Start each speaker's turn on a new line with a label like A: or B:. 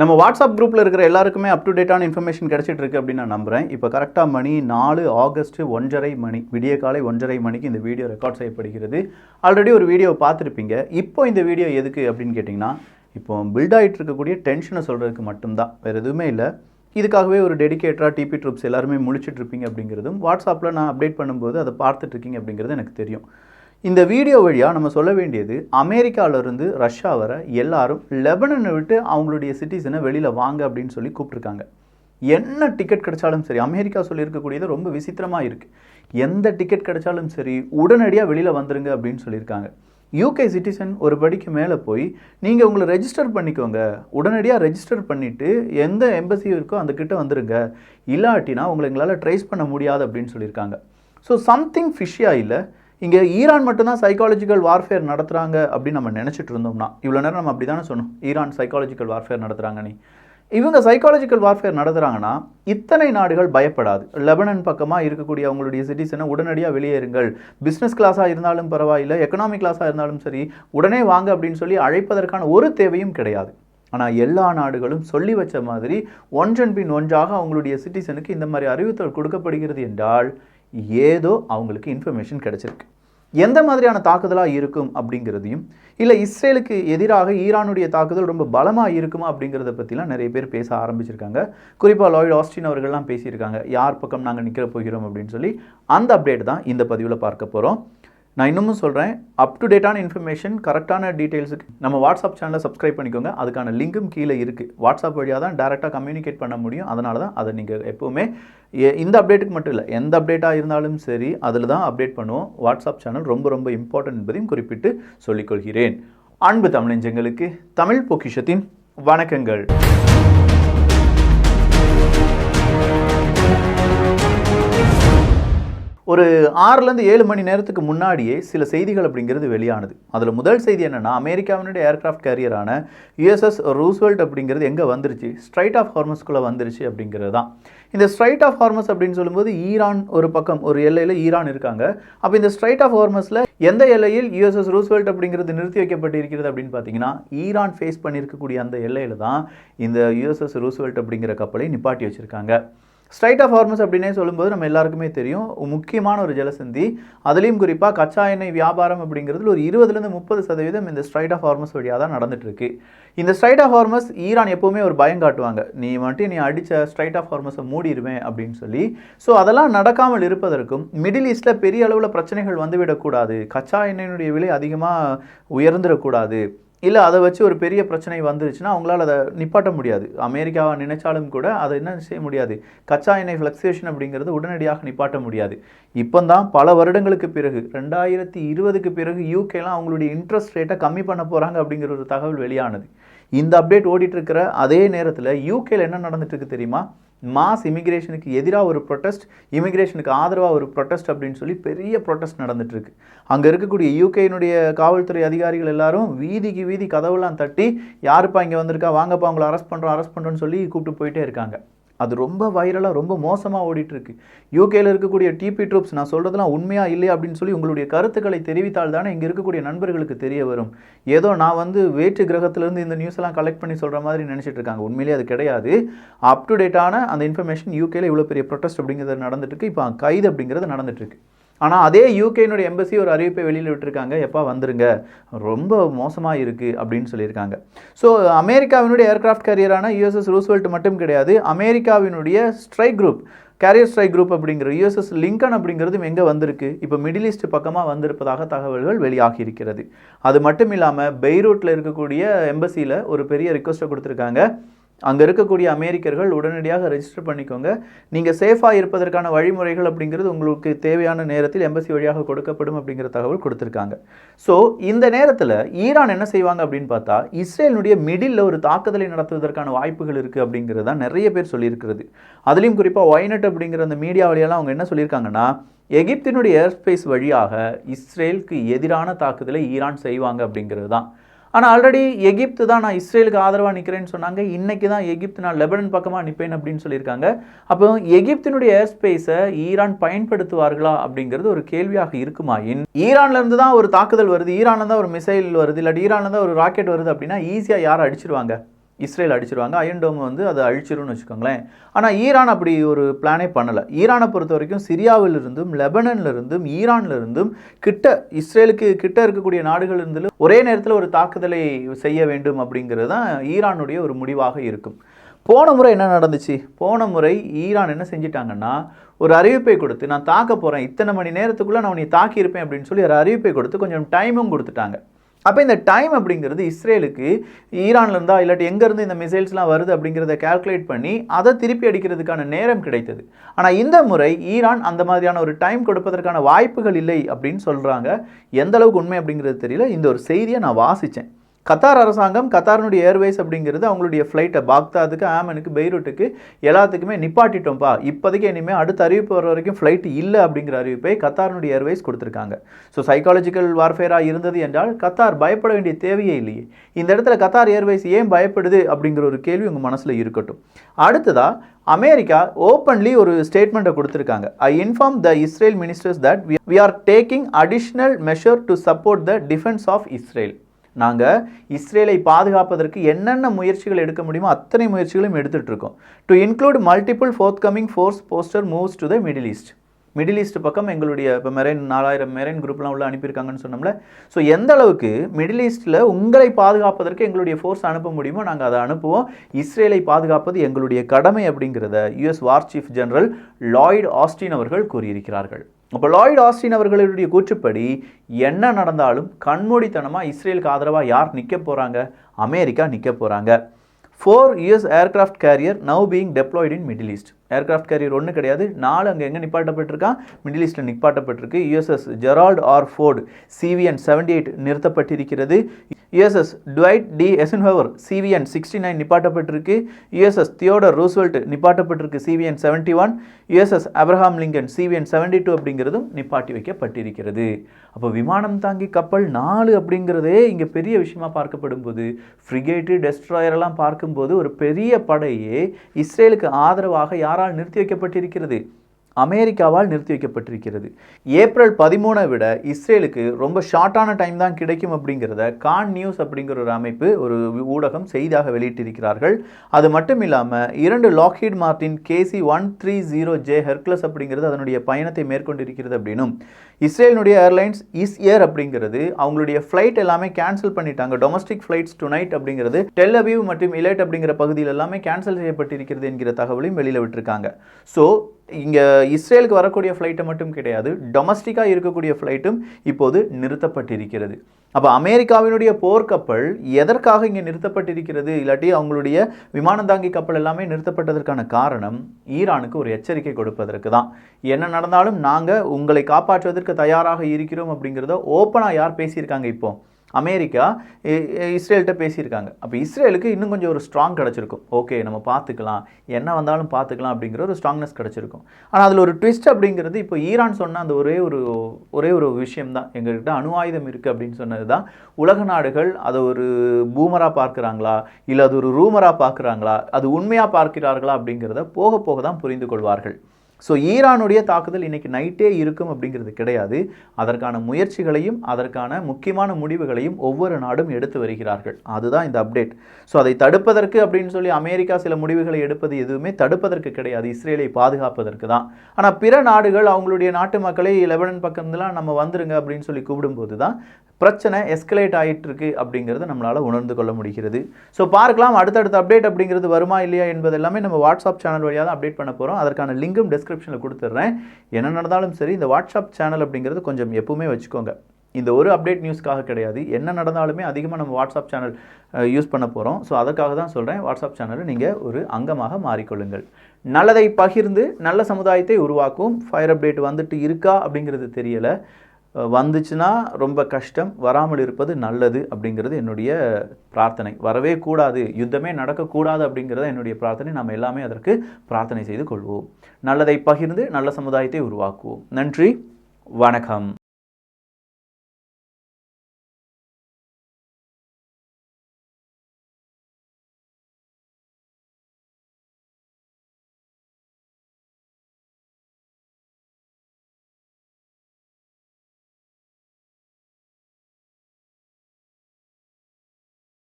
A: நம்ம வாட்ஸ்அப் குரூப்பில் இருக்கிற எல்லாருக்குமே அப் டு டேட்டான இன்ஃபர்மேஷன் கிடச்சிட்டு இருக்கு அப்படின்னு நான் நம்புகிறேன் இப்போ கரெக்டாக மணி நாலு ஆகஸ்ட் ஒன்றரை மணி விடிய காலை ஒன்றரை மணிக்கு இந்த வீடியோ ரெக்கார்ட் செய்யப்படுகிறது. ஆல்ரெடி ஒரு வீடியோ பார்த்துருப்பீங்க. இப்போ இந்த வீடியோ எதுக்கு அப்படின்னு கேட்டிங்கன்னா இப்போ பில்ட் ஆகிட்டு இருக்கக்கூடிய டென்ஷனை சொல்கிறதுக்கு மட்டும்தான். வேறு எதுவுமே இல்லை. இதுக்காகவே ஒரு டெடிகேட்டராக டிபி ட்ரூப்ஸ் எல்லாருமே முழிச்சிட்டு இருப்பீங்க அப்படிங்கிறதும் வாட்ஸ்அப்பில் நான் அப்டேட் பண்ணும்போது அதை பார்த்துட்ருக்கீங்க அப்படிங்கிறது எனக்கு தெரியும். இந்த வீடியோ வழியாக நம்ம சொல்ல வேண்டியது அமெரிக்காவிலேருந்து ரஷ்யா வர எல்லாரும் லெபனனை விட்டு அவங்களுடைய சிட்டிசனை வெளியில் வாங்க அப்படின்னு சொல்லி கூப்பிட்ருக்காங்க என்ன டிக்கெட் கிடைச்சாலும் சரி அமெரிக்கா சொல்லியிருக்கக்கூடியது ரொம்ப விசித்திரமாக இருக்குது எந்த டிக்கெட் கிடைச்சாலும் சரி உடனடியாக வெளியில் வந்துருங்க அப்படின்னு சொல்லியிருக்காங்க. யூகே சிட்டிசன் ஒரு படிக்கு மேலே போய் நீங்கள் உங்களை ரெஜிஸ்டர் பண்ணிக்கோங்க. உடனடியாக ரெஜிஸ்டர் பண்ணிவிட்டு எந்த எம்பசி இருக்கோ அந்த கிட்ட வந்துருங்க. இல்லாட்டினா உங்களை எங்களால் ட்ரேஸ் பண்ண முடியாது அப்படின்னு சொல்லியிருக்காங்க. ஸோ சம்திங் ஃபிஷ்ஷியாக இல்லை இங்கே ஈரான் மட்டும்தான் சைக்காலஜிக்கல் வார்ஃபேர் நடத்துகிறாங்க அப்படின்னு நம்ம நினச்சிட்டு இருந்தோம்னா இவ்வளோ நேரம் நம்ம அப்படி தானே சொன்னோம். ஈரான் சைக்காலஜிக்கல் வார்ஃபேர் நடத்துகிறாங்க நீ. இவங்க சைக்காலஜிக்கல் வார்ஃபேர் நடத்துகிறாங்கன்னா இத்தனை நாடுகள் பயப்படாது. லெபனன் பக்கமாக இருக்கக்கூடிய அவங்களுடைய சிட்டிசனை உடனடியாக வெளியேறுங்கள் பிஸ்னஸ் கிளாஸாக இருந்தாலும் பரவாயில்லை எக்கனாமிக் கிளாஸாக இருந்தாலும் சரி உடனே வாங்க அப்படின்னு சொல்லி அழைப்பதற்கான ஒரு தேவையும் கிடையாது. ஆனால் எல்லா நாடுகளும் சொல்லி வச்ச மாதிரி ஒன்றன் பின் ஒன்றாக அவங்களுடைய சிட்டிசனுக்கு இந்த மாதிரி அறிவித்தல் கொடுக்கப்படுகிறது என்றால் ஏதோ அவங்களுக்கு இன்ஃபர்மேஷன் கிடைச்சிருக்கு. எந்த மாதிரியான தாக்குதலாக இருக்கும் அப்படிங்கிறதையும் இல்லை இஸ்ரேலுக்கு எதிராக ஈரானுடைய தாக்குதல் ரொம்ப பலமாக இருக்குமா அப்படிங்கிறத பற்றிலாம் நிறைய பேர் பேச ஆரம்பிச்சிருக்காங்க. குறிப்பாக லாய்ட் ஆஸ்டின் அவர்கள்லாம் பேசியிருக்காங்க. யார் பக்கம் நாங்கள் நிற்கிற போகிறோம் அப்படின்னு சொல்லி அந்த அப்டேட் தான் இந்த பதிவில் பார்க்க போகிறோம் நான் இன்னமும் சொல்கிறேன் அப் டு டேட்டான இன்ஃபர்மேஷன் கரெக்டான டீட்டெயில்ஸுக்கு நம்ம வாட்ஸ்அப் சேனலை சப்ஸ்கிரைப் பண்ணிக்கோங்க. அதுக்கான லிங்க்கும் கீழே இருக்குது வாட்ஸ்அப் வழியாக தான் டேரெக்டாக கம்யூனிகேட் பண்ண முடியும். அதனால தான் அதை நீங்கள் எப்போவுமே இந்த அப்டேட்டுக்கு மட்டும் இல்லை எந்த அப்டேட்டாக இருந்தாலும் சரி அதில் தான் அப்டேட் பண்ணுவோம். வாட்ஸ்அப் சேனல் ரொம்ப ரொம்ப இம்பார்ட்டன்ட் என்பதையும் குறிப்பிட்டு சொல்லிக்கொள்கிறேன். அன்பு தமிழஞ்சங்களுக்கு தமிழ் பொக்கிஷத்தின் வணக்கங்கள். ஒரு ஆறுலேருந்து ஏழு மணி நேரத்துக்கு முன்னாடியே சில செய்திகள் அப்படிங்கிறது வெளியானது. அதில் முதல் செய்தி என்னென்னா அமெரிக்காவினுடைய ஏர்கிராஃப்ட் கேரியரான யுஎஸ்எஸ் ரூஸ்வெல்ட் அப்படிங்கிறது எங்கே வந்துருச்சு? ஸ்ட்ரைட் ஆஃப் ஹார்மஸ்குள்ளே வந்துருச்சு அப்படிங்கிறது தான். இந்த ஸ்ட்ரைட் ஆஃப் ஹார்மஸ் அப்படின்னு சொல்லும்போது ஈரான் ஒரு பக்கம் ஒரு எல்லையில் ஈரான் இருக்காங்க. அப்போ இந்த ஸ்ட்ரைட் ஆஃப் ஹார்மஸில் எந்த எல்லையில் யுஎஸ்எஸ் ரூஸ்வெல்ட் அப்படிங்கிறது நிறுத்தி வைக்கப்பட்டு இருக்கிறது அப்படின்னு பார்த்தீங்கன்னா ஈரான் ஃபேஸ் பண்ணியிருக்கக்கூடிய அந்த எல்லையில் தான் இந்த யுஎஸ்எஸ் ரூஸ்வெல்ட் அப்படிங்கிற கப்பலை நிப்பாட்டி வச்சுருக்காங்க. ஸ்ட்ரைட் ஆஃப் ஹார்மஸ் அப்படின்னே சொல்லும்போது நம்ம எல்லாருக்குமே தெரியும். முக்கியமான ஒரு ஜலசந்தி. அதுலேயும் குறிப்பாக கச்சா எண்ணெய் வியாபாரம் அப்படிங்கிறதுல ஒரு இருபதுலேருந்து முப்பது சதவீதம் இந்த ஸ்ட்ரைட் ஆஃப் ஹார்மஸ் வழியாக தான் நடந்துட்டுருக்கு. இந்த ஸ்ட்ரைட் ஆஃப் ஹார்மஸ் ஈரான் எப்போவுமே ஒரு பயம் காட்டுவாங்க. நீ வந்துட்டு நீ அடித்த ஸ்ட்ரைட் ஆஃப் ஹார்மஸை மூடிடுவேன் அப்படின்னு சொல்லி. ஸோ அதெல்லாம் நடக்காமல் இருப்பதற்கும் மிடில் ஈஸ்ட்டில் பெரிய அளவில் பிரச்சனைகள் வந்துவிடக்கூடாது. கச்சா எண்ணெயினுடைய விலை அதிகமாக உயர்ந்துடக்கூடாது. இல்லை அதை வச்சு ஒரு பெரிய பிரச்சனை வந்துருச்சுன்னா அவங்களால அதை நிப்பாட்ட முடியாது. அமெரிக்காவை நினைச்சாலும் கூட அதை என்ன செய்ய முடியாது. கச்சா எண்ணெய் ஃப்ளக்சுவேஷன் அப்படிங்கிறது உடனடியாக நிப்பாட்ட முடியாது. இப்போ தான் பல வருடங்களுக்கு பிறகு ரெண்டாயிரத்தி இருபதுக்கு பிறகு யூகேலாம் அவங்களுடைய இன்ட்ரெஸ்ட் ரேட்டை கம்மி பண்ண போகிறாங்க அப்படிங்கிற ஒரு தகவல் வெளியானது. இந்த அப்டேட் ஓடிட்டு இருக்கிற அதே நேரத்தில் யூகேல என்ன நடந்துட்டு இருக்கு தெரியுமா? மாஸ் இமிக்ரேஷனுக்கு எதிராக ஒரு ப்ரொட்டஸ்ட் இமிக்ரேஷனுக்கு ஆதரவாக ஒரு ப்ரொட்டஸ்ட் அப்படின்னு சொல்லி பெரிய ப்ரொட்டஸ்ட் நடந்துட்டுருக்கு. அங்கே இருக்கக்கூடிய யூகேனுடைய காவல்துறை அதிகாரிகள் எல்லாரும் வீதிக்கு வீதி கதவுலாம் தட்டி யாருப்பா இங்கே வந்திருக்கா? வாங்கப்பா அவங்கள அரெஸ்ட் பண்ணுறோம் அரெஸ்ட் பண்ணுறோன்னு சொல்லி கூப்பிட்டு போயிட்டே இருக்காங்க. அது ரொம்ப வைரலாக ரொம்ப மோசமாக ஓடிட்டுருக்கு. யூகேயில் இருக்கக்கூடிய டிபி ட்ரூப்ஸ் நான் சொல்கிறதுலாம் உண்மையாக இல்லையா அப்படின்னு சொல்லி உங்களுடைய கருத்துக்களை தெரிவித்தால் தானே இங்கே இருக்கக்கூடிய நண்பர்களுக்கு தெரிய வரும். ஏதோ நான் வந்து வேற்று கிரகத்திலேருந்து இந்த நியூஸ் எல்லாம் கலெக்ட் பண்ணி சொல்கிற மாதிரி நினச்சிட்டு இருக்காங்க. உண்மையிலே அது கிடையாது. அப் டு டேட்டான அந்த இன்ஃபர்மேஷன் யூகேயில் இவ்வளோ பெரிய ப்ரொட்டஸ்ட் அப்படிங்கிறது நடந்துட்டுருக்கு. இப்போ கைது அப்படிங்கிறது நடந்துட்டுருக்கு. ஆனால் அதே யூகேனுடைய எம்பசி ஒரு அறிவிப்பை வெளியில் விட்டுருக்காங்க. எப்போ வந்துருங்க. ரொம்ப மோசமாக இருக்குது அப்படின்னு சொல்லியிருக்காங்க. ஸோ அமெரிக்காவினுடைய ஏர்கிராஃப்ட் கேரியரான யூஎஸ்எஸ் ரூஸ்வெல்ட் மட்டும் கிடையாது. அமெரிக்காவினுடைய strike group carrier strike group அப்படிங்கிற யூஎஸ்எஸ் லிங்கன் அப்படிங்கிறதும் எங்கே வந்திருக்கு? இப்போ மிடில் ஈஸ்ட் பக்கமாக வந்திருப்பதாக தகவல்கள் வெளியாகி இருக்கிறது அது மட்டும் இல்லாமல் பெய்ரூட்டில் இருக்கக்கூடிய எம்பசியில் ஒரு பெரிய ரிக்வஸ்ட்டை கொடுத்துருக்காங்க. அங்கே இருக்கக்கூடிய அமெரிக்கர்கள் உடனடியாக ரெஜிஸ்டர் பண்ணிக்கோங்க. நீங்கள் சேஃபாக இருப்பதற்கான வழிமுறைகள் அப்படிங்கிறது உங்களுக்கு தேவையான நேரத்தில் எம்பசி வழியாக கொடுக்கப்படும் அப்படிங்கிற தகவல் கொடுத்துருக்காங்க. ஸோ இந்த நேரத்தில் ஈரான் என்ன செய்வாங்க அப்படின்னு பார்த்தா இஸ்ரேலினுடைய மிடில் ஒரு தாக்குதலை நடத்துவதற்கான வாய்ப்புகள் இருக்குது அப்படிங்கிறது தான் நிறைய பேர் சொல்லியிருக்கிறது. அதுலேயும் குறிப்பாக ஒய்நெட் அப்படிங்கிற அந்த மீடியா வழியெல்லாம் அவங்க என்ன சொல்லியிருக்காங்கன்னா எகிப்தினுடைய ஏர்ஸ்பேஸ் வழியாக இஸ்ரேலுக்கு எதிரான தாக்குதலை ஈரான் செய்வாங்க அப்படிங்கிறது தான். ஆனால் ஆல்ரெடி எகிப்து தான் நான் இஸ்ரேலுக்கு ஆதரவாக நிற்கிறேன்னு சொன்னாங்க. இன்னைக்கு தான் எகிப்து நான் லெபனன் பக்கமாக நிற்பேன் அப்படின்னு சொல்லியிருக்காங்க. அப்போ எகிப்தினுடைய ஏர் ஸ்பேஸை ஈரான் பயன்படுத்துவார்களா அப்படிங்கிறது ஒரு கேள்வியாக இருக்குமாயின் ஈரான்லேருந்து தான் ஒரு தாக்குதல் வருது. ஈரானில் தான் ஒரு மிசைல் வருது. இல்லாட்டி ஈரானில் தான் ஒரு ராக்கெட் வருது அப்படின்னா ஈஸியாக யாரை அடிச்சிருவாங்க? இஸ்ரேல் அடிச்சிருவாங்க அயன் டோம் வந்து அதை அழிச்சிரும்னு வச்சுக்கோங்களேன். ஆனால் ஈரான் அப்படி ஒரு பிளானே பண்ணலை. ஈரானை பொறுத்த வரைக்கும் சிரியாவில் இருந்தும் லெபனன்ல இருந்தும் இருந்தும் கிட்ட இஸ்ரேலுக்கு கிட்ட இருக்கக்கூடிய நாடுகள் ஒரே நேரத்தில் ஒரு தாக்குதலை செய்ய வேண்டும் அப்படிங்கிறது தான் ஈரானுடைய ஒரு முடிவாக இருக்கும். போன முறை என்ன நடந்துச்சு? போன முறை ஈரான் என்ன செஞ்சிட்டாங்கன்னா ஒரு அறிவிப்பை கொடுத்து நான் தாக்க போகிறேன் இத்தனை மணி நேரத்துக்குள்ளே நான் உன்னை தாக்கியிருப்பேன் அப்படின்னு சொல்லி ஒரு அறிவிப்பை கொடுத்து கொஞ்சம் டைமும் கொடுத்துட்டாங்க. அப்போ இந்த டைம் அப்படிங்கிறது இஸ்ரேலுக்கு ஈரான்லேருந்தா இல்லாட்டி எங்கேருந்து இந்த மிசைல்ஸ்லாம் வருது அப்படிங்கிறத கால்குலேட் பண்ணி அதை திருப்பி அடிக்கிறதுக்கான நேரம் கிடைத்தது. ஆனால் இந்த முறை ஈரான் அந்த மாதிரியான ஒரு டைம் கொடுப்பதற்கான வாய்ப்புகள் இல்லை அப்படின்னு சொல்கிறாங்க எந்த அளவுக்கு உண்மை அப்படிங்கிறது தெரியல. இந்த ஒரு செய்தியை நான் வாசித்தேன் கத்தார் அரசாங்கம் கத்தாரினுடைய ஏர்வேஸ் அப்படிங்கிறது அவங்களுடைய ஃப்ளைட்டை பாக்தாதுக்கு ஆமனுக்கு பெய்ரூட்டுக்கு எல்லாத்துக்குமே நிப்பாட்டிட்டோம்ப்பா இப்போதைக்கு இனிமேல் அடுத்த அறிவிப்பு வர வரைக்கும் ஃப்ளைட் இல்லை அப்படிங்கிற அறிவிப்பை கத்தாரினுடைய ஏர்வேஸ் கொடுத்துருக்காங்க. ஸோ சைக்காலஜிக்கல் வார்ஃபேராக இருந்தது என்றால் கத்தார் பயப்பட வேண்டிய தேவையே இல்லையே. இந்த இடத்துல கத்தார் ஏர்வேஸ் ஏன் பயப்படுது அப்படிங்கிற ஒரு கேள்வி உங்கள் மனசில் இருக்கட்டும். அடுத்ததாக அமெரிக்கா ஓப்பன்லி ஒரு ஸ்டேட்மெண்ட்டை கொடுத்துருக்காங்க. I inform the Israel ministers that we are taking additional measure to support the defence of Israel நாங்கள் இஸ்ரேலை பாதுகாப்பதற்கு என்னென்ன முயற்சிகள் எடுக்க முடியுமோ அத்தனை முயற்சிகளும் எடுத்துகிட்டு இருக்கோம். To include multiple forthcoming force posture moves to the Middle East Middle East பக்கம் எங்களுடைய இப்போ மெரைன் நாலாயிரம் மெரைன் குரூப்லாம் உள்ள அனுப்பியிருக்காங்கன்னு சொன்னோம்ல. ஸோ எந்த அளவுக்கு மிடில் ஈஸ்ட்டில் உங்களை பாதுகாப்பதற்கு எங்களுடைய ஃபோர்ஸ் அனுப்ப முடியுமோ நாங்கள் அதை அனுப்புவோம். இஸ்ரேலை பாதுகாப்பது எங்களுடைய கடமை அப்படிங்கிறத US war chief General Lloyd Austin அவர்கள் கூறியிருக்கிறார்கள். அப்போ லாய்டு ஆஸ்டின் அவர்களுடைய கூற்றுப்படி என்ன நடந்தாலும் கண்மூடித்தனமாக இஸ்ரேலுக்கு ஆதரவாக யார் நிற்க போகிறாங்க அமெரிக்கா நிற்க போகிறாங்க four US aircraft carrier now being deployed in Middle East aircraft carrier ஒன்று கிடையாது. நாலு அங்கே எங்கே நிப்பாட்டப்பட்டிருக்கான்? மிடில் ஈஸ்ட்டில் நிப்பாட்டப்பட்டிருக்கு. USS Gerald R Ford CVN seventy eight நிறுத்தப்பட்டிருக்கிறது. USS Dwight D Eisenhower CVN sixty nine நிப்பாட்டப்பட்டிருக்கு. USS Theodore Roosevelt நிப்பாட்டப்பட்டிருக்கு CVN seventy one USS Abraham Lincoln CVN seventy two அப்படிங்கிறதும் நிப்பாட்டி வைக்கப்பட்டிருக்கிறது. அப்போ விமானம் தாங்கி கப்பல் நாலு அப்படிங்கிறதே இங்கே பெரிய விஷயமா பார்க்கப்படும் போது ஃப்ரிகேட்டு டெஸ்ட்ராயரெல்லாம் பார்க்கும்போது ஒரு பெரிய படையே இஸ்ரேலுக்கு ஆதரவாக யார் யாரால் நிறுத்தி வைக்கப்பட்டிருக்கிறது. அமெரிக்காவால் நிறுத்தி வைக்கப்பட்டிருக்கிறது. ஏப்ரல் பதிமூணை விட இஸ்ரேலுக்கு ரொம்ப ஷார்ட்டான டைம் தான் கிடைக்கும் அப்படிங்கிறத கான் நியூஸ் அப்படிங்கிற ஒரு அமைப்பு ஒரு ஊடகம் செய்தியாக வெளியிட்டிருக்கிறார்கள். அது மட்டும் இல்லாமல் இரண்டு Lockheed Martin KC one three zero J Hercules அப்படிங்கிறது அதனுடைய பயணத்தை மேற்கொண்டிருக்கிறது அப்படின்னும். இஸ்ரேலினுடைய ஏர்லைன்ஸ் இஸ் ஏர் அப்படிங்கிறது அவங்களுடைய ஃப்ளைட் எல்லாமே கேன்சல் பண்ணிட்டாங்க. டொமஸ்டிக் ஃப்ளைட்ஸ் டு நைட் அப்படிங்கிறது டெல் அவிவ் மற்றும் இலைட் அப்படிங்கிற பகுதியில் எல்லாமே கேன்சல் செய்யப்பட்டிருக்கிறது என்கிற தகவலையும் வெளியில் விட்டுருக்காங்க. ஸோ இங்கே இஸ்ரேலுக்கு வரக்கூடிய ஃப்ளைட்டை மட்டும் கிடையாது டொமஸ்டிக்காக இருக்கக்கூடிய ஃப்ளைட்டும் இப்போது நிறுத்தப்பட்டிருக்கிறது. அப்போ அமெரிக்காவினுடைய போர்க்கப்பல் எதற்காக இங்கே நிறுத்தப்பட்டிருக்கிறது? இல்லாட்டி அவங்களுடைய விமானந்தாங்கி கப்பல் எல்லாமே நிறுத்தப்பட்டதற்கான காரணம் ஈரானுக்கு ஒரு எச்சரிக்கை கொடுப்பதற்கு தான். என்ன நடந்தாலும் நாங்கள் உங்களை காப்பாற்றுவதற்கு தயாராக இருக்கிறோம் அப்படிங்கிறத ஓப்பனாக யார் பேசியிருக்காங்க இப்போ? அமெரிக்கா இஸ்ரேல்கிட்ட பேசியிருக்காங்க. அப்போ இஸ்ரேலுக்கு இன்னும் கொஞ்சம் ஒரு ஸ்ட்ராங் கிடச்சிருக்கும். ஓகே நம்ம பார்த்துக்கலாம். என்ன வந்தாலும் பார்த்துக்கலாம் அப்படிங்கிற ஒரு ஸ்ட்ராங்னஸ் கிடச்சிருக்கும். ஆனால் அதில் ஒரு ட்விஸ்ட் அப்படிங்கிறது இப்போ ஈரான் சொன்ன அந்த ஒரே ஒரு ஒரே ஒரு விஷயம் தான் எங்கள்கிட்ட அணு ஆயுதம் இருக்குது அப்படின்னு சொன்னது தான் உலக நாடுகள் அதை ஒரு பூமராக பார்க்குறாங்களா? இல்லை அது ஒரு ரூமராக பார்க்குறாங்களா? அது உண்மையாக பார்க்கிறார்களா அப்படிங்கிறத போக போக தான் புரிந்து கொள்வார்கள். ஸோ ஈரானுடைய தாக்குதல் இன்னைக்கு நைட்டே இருக்கும் அப்படிங்கிறது கிடையாது. அதற்கான முயற்சிகளையும் அதற்கான முக்கியமான முடிவுகளையும் ஒவ்வொரு நாடும் எடுத்து வருகிறார்கள். அதுதான் இந்த அப்டேட் ஸோ அதை தடுப்பதற்கு அப்படின்னு சொல்லி அமெரிக்கா சில முடிவுகளை எடுப்பது எதுவுமே தடுப்பதற்கு கிடையாது. இஸ்ரேலை பாதுகாப்பதற்கு தான். ஆனால் பிற நாடுகள் அவங்களுடைய நாட்டு மக்களை லெபனன் பக்கம்லாம் நம்ம வந்துருங்க அப்படின்னு சொல்லி கூப்பிடும்போது தான் பிரச்சனை எஸ்கலேட் ஆகிட்டு இருக்கு அப்படிங்கிறத நம்மளால் உணர்ந்து கொள்ள முடிகிறது. ஸோ பார்க்கலாம். அடுத்தடுத்த அப்டேட் அப்படிங்கிறது வருமா இல்லையா என்பது எல்லாமே நம்ம வாட்ஸ்அப் சேனல் வழியாக தான் அப்டேட் பண்ண போகிறோம் அதற்கான லிங்கும் டிஸ்கிரிப்ஷனில் கொடுத்துட்றேன் என்ன நடந்தாலும் சரி இந்த வாட்ஸ்அப் சேனல் அப்படிங்கிறது கொஞ்சம் எப்பவுமே வச்சுக்கோங்க. இந்த ஒரு அப்டேட் நியூஸ்க்காக கிடையாது. என்ன நடந்தாலுமே அதிகமாக நம்ம வாட்ஸ்அப் சேனல் யூஸ் பண்ண போகிறோம் ஸோ அதற்காக தான் சொல்கிறேன் வாட்ஸ்அப் சேனலை நீங்கள் ஒரு அங்கமாக மாறிக்கொள்ளுங்கள். நல்லதை பகிர்ந்து நல்ல சமுதாயத்தை உருவாக்கும். ஃபயர் அப்டேட் வந்துட்டு இருக்கா அப்படிங்கிறது தெரியலை. வந்துச்சுன்னா ரொம்ப கஷ்டம் வராமல் இருப்பது நல்லது அப்படிங்கிறது என்னுடைய பிரார்த்தனை. வரவே கூடாது யுத்தமே நடக்கக்கூடாது அப்படிங்கிறத என்னுடைய பிரார்த்தனை. நாம் எல்லாமே அதற்கு பிரார்த்தனை செய்து கொள்வோம். நல்லதை பகிர்ந்து நல்ல சமுதாயத்தை உருவாக்குவோம். நன்றி வணக்கம்.